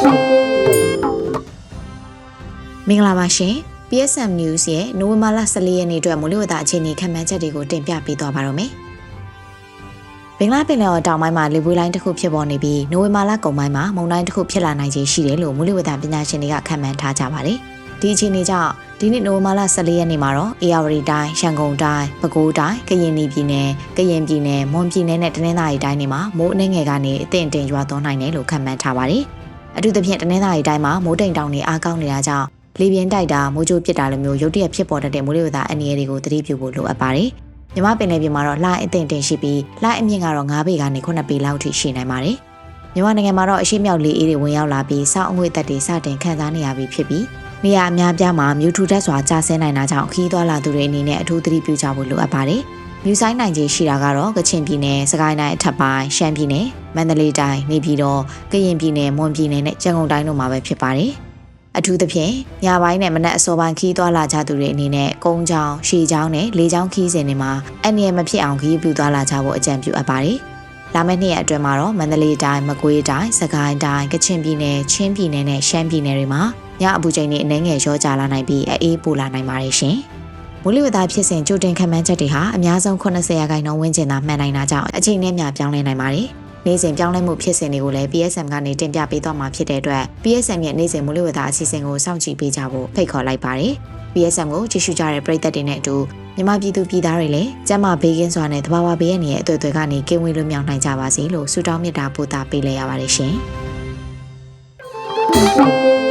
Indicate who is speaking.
Speaker 1: မင်္ဂလာပါရှင် PSM News ရဲ့နိုဝင်ဘာလ14ရက်နေ့အတွက်မိုးလေဝသအခြေအနေခန့်မှန်းချက်တွေကိုတင်ပြပေးသွားပါရမယ်။ဘင်္ဂလားပင်လယ်အော်တောင်ပိုင်းမှာလေပွေးလိုင်းတစ်ခုဖြစ်ပေါ်နေပြီးနိုဝင်ဘာလကုန်ပိုင်းမှာမုန်တိုင်းတစ်ခုဖြစ်လာနိုင်ခြေရှိတယ်လို့မိုးလေဝသပညာရှင်တွေကခန့်မှန်းထားကြပါတယ်။ဒီအခြေအနေကြောင့်ဒီနေ့နိုဝင်ဘာလ14ရက်နေ့မှာတော့အေရဝတီတိုင်း၊ရန်ကုန်တိုင်း၊ပဲခူးတိုင်း၊ကရင်ပြည်နယ်၊ကရင်ပြည်နယ်၊မွန်ပြည်နယ်နဲ့တနင်္သာရီတိုင်းတွေမှာမိုးအနှဲငယ်ကနေအထင်တင်ရွာသွန်းနိုင်တယ်လို့ခန့်မှန်းထားပါတယ်။ အထူးသဖြင့်တနင်္သာရီတိုင်းမှာမိုးတိမ်တောင်တွေအားကောင်းနေတာကြောင့်လေပြင်းတိုက်တာမိုးကြိုးပစ်တာလိုမျိုးရုတ်တရက်ဖြစ်ပေါ်တတ်တဲ့မိုးလေဝသအန္တရာယ်တွေကိုသတိပြုဖို့လိုအပ်ပါတယ်။မြမပင်လယ်ပြင်မှာတော့လှအထင်တင်ရှိပြီးလှအမြင့်ကတော့9ပေကနေ9ပေလောက်ထိရှိနိုင်ပါတယ်။မြန်မာနိုင်ငံမှာတော့အရှိမြောက်လေအေးတွေဝင်ရောက်လာပြီးစောင်းအငွေ့သက်တွေစတင်ခန်းစားနေရပြီဖြစ်ပြီးနေရာအများပြားမှာမြူထူတက်စွာကျဆင်းနိုင်တာကြောင့်ခီးသွွာလာသူတွေအနေနဲ့အထူးသတိပြုကြဖို့လိုအပ်ပါတယ်။ မြူဆိုင်နိုင်ခြေရှိတာကတော့ကချင်ပြည်နယ်၊စကိုင်းတိုင်းအထက်ပိုင်း၊ရှမ်းပြည်နယ်၊မန္တလေးတိုင်း၊နေပြည်တော်၊ကရင်ပြည်နယ်၊မွန်ပြည်နယ်နဲ့ကြံကုန်တိုင်းတို့မှာပဲဖြစ်ပါတယ်။အထူးသဖြင့်ညပိုင်းနဲ့မနက်အစောပိုင်းခီးသွွာလာကြသူတွေအနေနဲ့ကုန်းချောင်း၊ရှည်ချောင်းနဲ့လေချောင်းခီးစဉ်တွေမှာအန္တရာယ်မဖြစ်အောင်ခီးပြူသွားလာကြဖို့အကြံပြုအပ်ပါတယ်။လာမယ့်နှစ်ရက်အတွင်းမှာတော့မန္တလေးတိုင်း၊မကွေးတိုင်း၊စကိုင်းတိုင်း၊ကချင်ပြည်နယ်၊ချင်းပြည်နယ်နဲ့ရှမ်းပြည်နယ်တွေမှာညအပူချိန်တွေအနှဲငယ်ရောကြလာနိုင်ပြီးအေးပူလာနိုင်ပါတယ်ရှင်။ မိုးလေဝသဖြစ်စဉ်ကြိုတင်ခန့်မှန်းချက်တွေဟာအများဆုံး80ရာခိုင်နှုန်းဝန်းကျင်သာမှန်နိုင်တာကြောင့်အချိန်နဲ့မျှပြောင်းလဲနိုင်ပါတယ်။နေ့စဉ်ပြောင်းလဲမှုဖြစ်စဉ်တွေကိုလည်း PSM ကနေတင်ပြပေးသွားမှာဖြစ်တဲ့အတွက် PSM ရဲ့နေ့စဉ်မိုးလေဝသအစီအစဉ်ကိုစောင့်ကြည့်ပေးကြဖို့ဖိတ်ခေါ်လိုက်ပါတယ်။ PSM ကိုကြည့်ရှုကြတဲ့ပရိသတ်တွေနဲ့အတူမြန်မာပြည်သူပြည်သားတွေလည်းကျန်းမာဘေးကင်းစွာနဲ့တဘာဝဘေးရန်ရဲ့အသွေးအသွေးကနေကင်းဝေးလွတ်မြောက်နိုင်ကြပါစေလို့ဆုတောင်းမေတ္တာပို့သပေးလိုက်ရပါတယ်ရှင်။